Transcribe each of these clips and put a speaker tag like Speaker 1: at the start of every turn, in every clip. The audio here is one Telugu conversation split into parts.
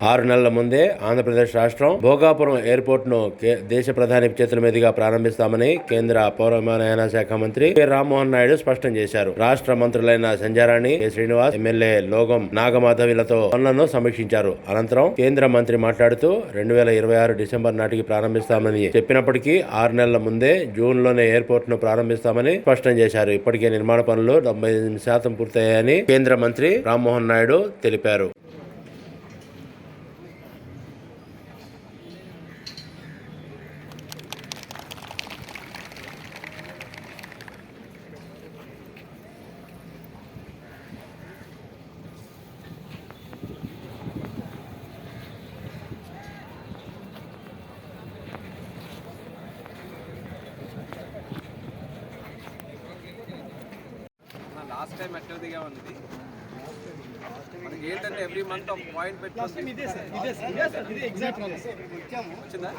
Speaker 1: ఆరు నెలల ముందే ఆంధ్రప్రదేశ్ రాష్ట్రం భోగాపురం ఎయిర్పోర్ట్ను దేశ ప్రధాని చేతుల మీదుగా ప్రారంభిస్తామని కేంద్ర పౌర విమానయాన శాఖ మంత్రి కె. రామ్మోహన్ నాయుడు స్పష్టం చేశారు రాష్ట్ర మంత్రులైన సంజారాణి కె. శ్రీనివాస్ ఎమ్మెల్యే లోగం నాగమాధవిలతో పనులను సమీక్షించారు అనంతరం కేంద్ర మంత్రి మాట్లాడుతూ రెండు వేల ఇరవై ఆరు డిసెంబర్ నాటికి ప్రారంభిస్తామని చెప్పినప్పటికీ ఆరు నెలల ముందే జూన్లోనే ఎయిర్పోర్ట్ను ప్రారంభిస్తామని స్పష్టం చేశారు ఇప్పటికే నిర్మాణ పనులు డెబ్బై ఎనిమిది శాతం పూర్తయ్యాయని కేంద్ర మంత్రి రామ్మోహన్ నాయుడు తెలిపారు
Speaker 2: లాస్ట్ టైం ఎక్కడ దిగా ఉంది. మనకి ఏంటంటే ఎవ్రీ మంత్ ఒక పాయింట్ వచ్చిందా?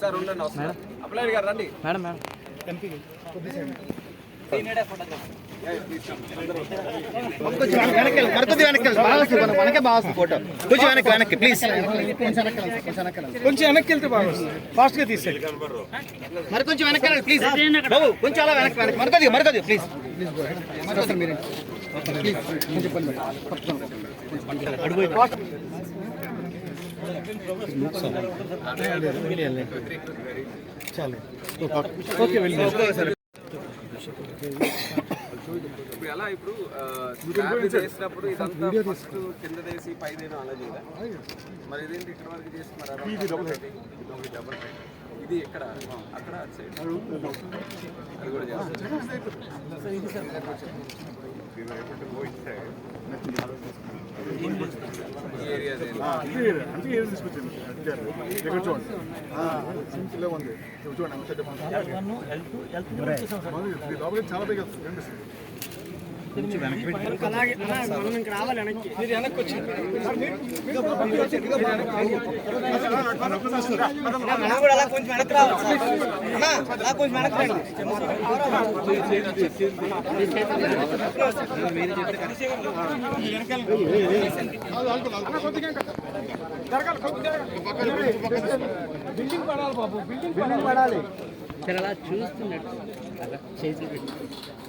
Speaker 2: సార్ ఉండండి అప్లైడ్ గారు రండి.
Speaker 3: కొంచెం వెనక్కి వెళ్ళి, మరి కొంచెం వెనక్కి వెళ్ళి. బాగా వస్తుంది మనకే బాగా వస్తుంది ఫోటో కొంచెం వెనక్కి వెనక్కి ప్లీజ్
Speaker 4: కొంచెం వెనక్కి వెళ్తే బాగా ఫాస్ట్గా
Speaker 3: మరి కొంచెం వెనక్కి ప్లీజ్ బాబు కొంచెం అలా వెనక్కి వెనక్కి ప్లీజ్
Speaker 4: ఓకే వెళ్ళి
Speaker 2: ఇప్పుడు ఎలా ఇప్పుడు స్లాబ్ చేసినప్పుడు ఇదంతా ఫస్ట్ కింద వేసి పైదేనో అలా చేయదా మరి ఇదేంటి ఇక్కడ వరకు చేసి మరి అలా ఇది డబుల్ ఇది ఎక్కడ? అక్కడ సైడ్ అది కూడా చేస్తారు ఈ ఏరియా
Speaker 4: అంటే ఏది తీసుకొచ్చింది ఇక్కడ చూడండి. సింపుల్ ఉంది ఇక్కడ చూడండి
Speaker 3: అలా కొంచెం వెనక్కి రావాలి అలా కొంచెం వెనక్కి రండి
Speaker 2: నేను జస్ట్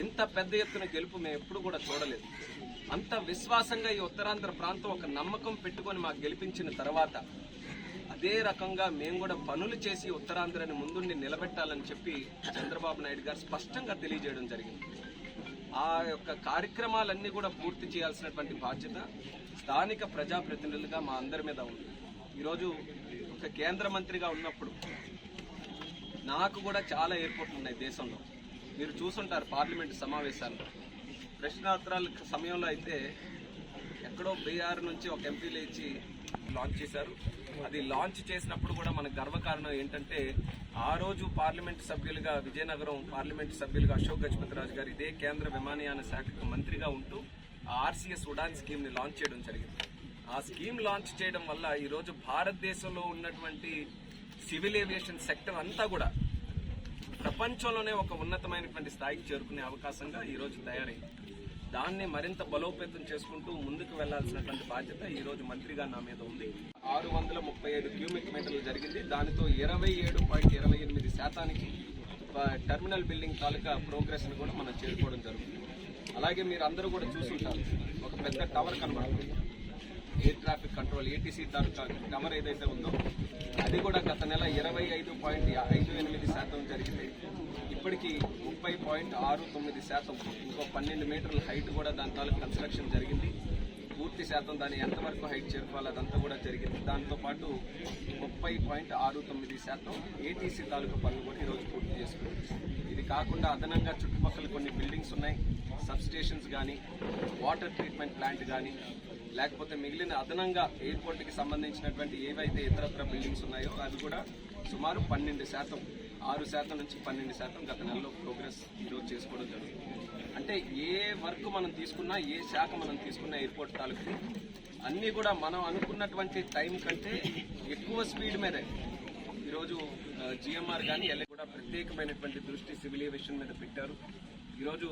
Speaker 2: ఇంత పెద్ద ఎత్తున గెలుపు మేము ఎప్పుడు కూడా చూడలేదు. అంత విశ్వాసంగా ఈ ఉత్తరాంధ్ర ప్రాంతం ఒక నమ్మకం పెట్టుకొని మాకు గెలిపించిన తర్వాత అదే రకంగా మేము కూడా పనులు చేసి ఉత్తరాంధ్రని ముందుండి నిలబెట్టాలని చెప్పి చంద్రబాబు నాయుడు గారు స్పష్టంగా తెలియజేయడం జరిగింది. ఆ యొక్క కార్యక్రమాలన్నీ కూడా పూర్తి చేయాల్సినటువంటి బాధ్యత స్థానిక ప్రజాప్రతినిధులుగా మా అందరి మీద ఉంది. ఈరోజు ఒక కేంద్ర మంత్రిగా ఉన్నప్పుడు నాకు కూడా చాలా ఎయిర్పోర్ట్లు ఉన్నాయి దేశంలో. మీరు చూసుంటారు పార్లమెంట్ సమావేశాల్లో. ప్రశ్నోత్తరాల సమయంలో అయితే ఎక్కడో బీఆర్ నుంచి ఒక ఎంపీ లేచి లాంచ్ చేశారు. అది లాంచ్ చేసినప్పుడు కూడా మన గర్వకారణం ఏంటంటే ఆ రోజు పార్లమెంట్ సభ్యులుగా విజయనగరం పార్లమెంట్ సభ్యులుగా అశోక్ గజపతిరాజు గారు ఇదే కేంద్ర విమానయాన శాఖకు మంత్రిగా ఉంటూ ఆర్సీఎస్ ఉడాన్ స్కీమ్ని లాంచ్ చేయడం జరిగింది. ఆ స్కీమ్ లాంచ్ చేయడం వల్ల ఈరోజు భారతదేశంలో ఉన్నటువంటి సివిల్ ఏవియేషన్ సెక్టర్ అంతా కూడా ప్రపంచంలోనే ఒక ఉన్నతమైనటువంటి స్థాయికి చేరుకునే అవకాశంగా ఈ రోజు తయారైంది. దాన్ని మరింత బలోపేతం చేసుకుంటూ ముందుకు వెళ్ళాల్సినటువంటి బాధ్యత ఈ రోజు మంత్రిగా నా మీద ఉంది. ఆరు వందల ముప్పై ఏడు క్యూమిక్ మీటర్లు జరిగింది. దానితో ఇరవై ఏడు పాయింట్ ఇరవై ఎనిమిది శాతానికి టెర్మినల్ బిల్డింగ్ తాలూకా ప్రోగ్రెస్ని కూడా మనం చేరుకోవడం జరుగుతుంది. అలాగే మీరు అందరూ కూడా చూసుంటారు. ఒక పెద్ద టవర్ కనబడుతుంది. Air traffic control ATC tower ఏదైతే ఉందో అది కూడా గత నెల ఇరవై ఐదు పాయింట్ ఐదు ఎనిమిది శాతం జరిగింది. ఇప్పటికి ముప్పై పాయింట్ ఆరు తొమ్మిది శాతం ఇంకో పన్నెండు మీటర్ల హైట్ కూడా దాని తాలూకు కన్స్ట్రక్షన్ జరిగింది. పూర్తి శాతం దాన్ని ఎంతవరకు హైట్ చేరుకోవాలి అదంతా కూడా జరిగింది. దాంతో పాటు ముప్పై పాయింట్ ఆరు తొమ్మిది శాతం ఏటీసీ తాలూకు పనులు కూడా ఈరోజు పూర్తి చేసుకుంది ఇది కాకుండా అదనంగా చుట్టుపక్కల కొన్ని బిల్డింగ్స్ ఉన్నాయి. సబ్ స్టేషన్స్ కానీ వాటర్ ట్రీట్మెంట్ ప్లాంట్ కానీ లేకపోతే మిగిలిన అదనంగా ఎయిర్పోర్ట్కి సంబంధించినటువంటి ఏవైతే ఇతరత్ర బిల్డింగ్స్ ఉన్నాయో అది కూడా సుమారు పన్నెండు శాతం ఆరు శాతం నుంచి పన్నెండు శాతం గత నెలలో ప్రోగ్రెస్ ఈరోజు చేసుకోవడం జరుగుతుంది. అంటే ఏ వర్క్ మనం తీసుకున్నా ఏ శాఖ మనం తీసుకున్న ఎయిర్పోర్ట్ తాలూకు అన్నీ కూడా మనం అనుకున్నటువంటి టైం కంటే ఎక్కువ స్పీడ్ మీదే. ఈరోజు జిఎంఆర్ కానీ ఎల్ఏ కూడా ప్రత్యేకమైనటువంటి దృష్టి సివిల్ ఏవియేషన్ మీద పెట్టారు. ఈరోజు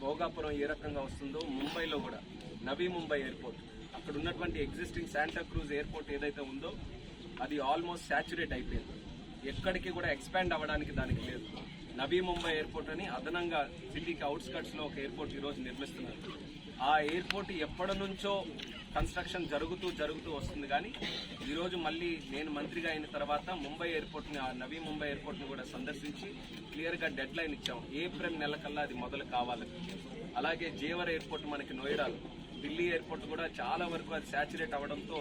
Speaker 2: భోగాపురం ఏ రకంగా వస్తుందో ముంబైలో కూడా. నవీ ముంబై ఎయిర్పోర్ట్. అక్కడ ఉన్నటువంటి ఎగ్జిస్టింగ్ శాంటా క్రూజ్ ఎయిర్పోర్ట్ ఏదైతే ఉందో అది ఆల్మోస్ట్ సాచురేట్ అయిపోయింది. ఎక్కడికి కూడా ఎక్స్పాండ్ అవ్వడానికి దానికి లేదు. నవీ ముంబై ఎయిర్పోర్ట్ అని అదనంగా సిటీకి అవుట్స్కట్స్లో ఒక ఎయిర్పోర్ట్ ఈరోజు నిర్మిస్తున్నారు. ఆ ఎయిర్పోర్ట్ ఎప్పటి నుంచో కన్స్ట్రక్షన్ జరుగుతూ జరుగుతూ వస్తుంది కానీ ఈరోజు మళ్ళీ నేను మంత్రిగా అయిన తర్వాత ముంబై ఎయిర్పోర్ట్ని ఆ నవీ ముంబై ఎయిర్పోర్ట్ని కూడా సందర్శించి క్లియర్గా డెడ్ లైన్ ఇచ్చాం ఏప్రిల్ నెల కల్లా అది మొదలు కావాలి. అలాగే జేవర్ ఎయిర్పోర్ట్ మనకి నోయిడాలు ఢిల్లీ ఎయిర్పోర్ట్ కూడా చాలా వరకు అది సాచురేట్ అవ్వడంతో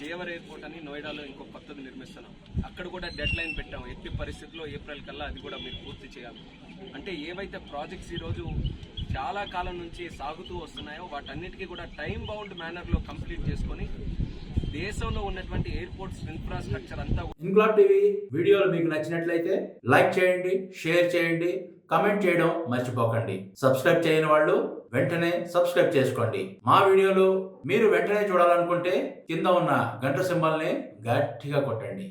Speaker 2: జేవర్ ఎయిర్పోర్ట్ అని నోయిడాలో ఇంకో కొత్తది నిర్మిస్తున్నాం. అక్కడ కూడా డెడ్ లైన్ పెట్టాం ఎట్టి పరిస్థితుల్లో ఏప్రిల్ కల్లా అది కూడా మీరు పూర్తి చేయాలి. అంటే ఏవైతే ప్రాజెక్ట్స్ ఈరోజు చాలా కాలం నుంచి సాగుతూ వస్తున్నాయో వాటన్నిటికీ కూడా టైం బౌండ్ మేనర్లో కంప్లీట్ చేసుకొని దేశంలో ఉన్నటువంటి ఎయిర్పోర్ట్స్ ఇన్ఫ్రాస్ట్రక్చర్ అంతా
Speaker 5: ఇన్క్లాబ్ టీవీ వీడియోలు మీకు నచ్చినట్లయితే లైక్ చేయండి షేర్ చేయండి కమెంట్ చేయడం మర్చిపోకండి. సబ్స్క్రైబ్ చేయని వాళ్ళు వెంటనే సబ్స్క్రైబ్ చేసుకోండి. మా వీడియోలు మీరు వెంటనే చూడాలనుకుంటే కింద ఉన్న గంట సింబల్ని గట్టిగా కొట్టండి.